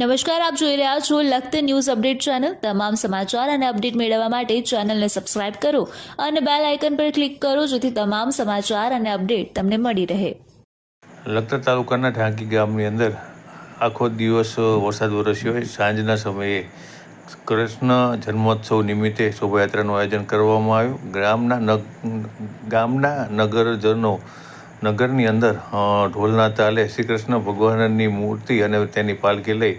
નમસ્કાર, આપ જોઈ રહ્યા છો લખત ન્યૂઝ અપડેટ ચેનલ. તમામ સમાચાર અને અપડેટ મેળવવા માટે ચેનલને સબસ્ક્રાઇબ કરો અને બેલ આઇકન પર ક્લિક કરો જેથી તમામ સમાચાર અને અપડેટ તમને મળી રહે. લખતર તાલુકાના ઢાંકી ગામની અંદર આખો દિવસ વરસાદ વરસ્યો હોય. સાંજના સમયે કૃષ્ણ જન્મોત્સવ નિમિત્તે શોભાયાત્રાનું આયોજન કરવામાં આવ્યું. ગ્રામના નગ, ગામના નગરજનો નગરની અંદર ઢોલના તાલે શ્રી કૃષ્ણ ભગવાનની મૂર્તિ અને તેની પાલખી લઈ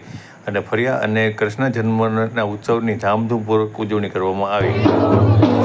અને ફર્યા અને કૃષ્ણ જન્મના ઉત્સવની ધામધૂમપૂર્વક ઉજવણી કરવામાં આવી.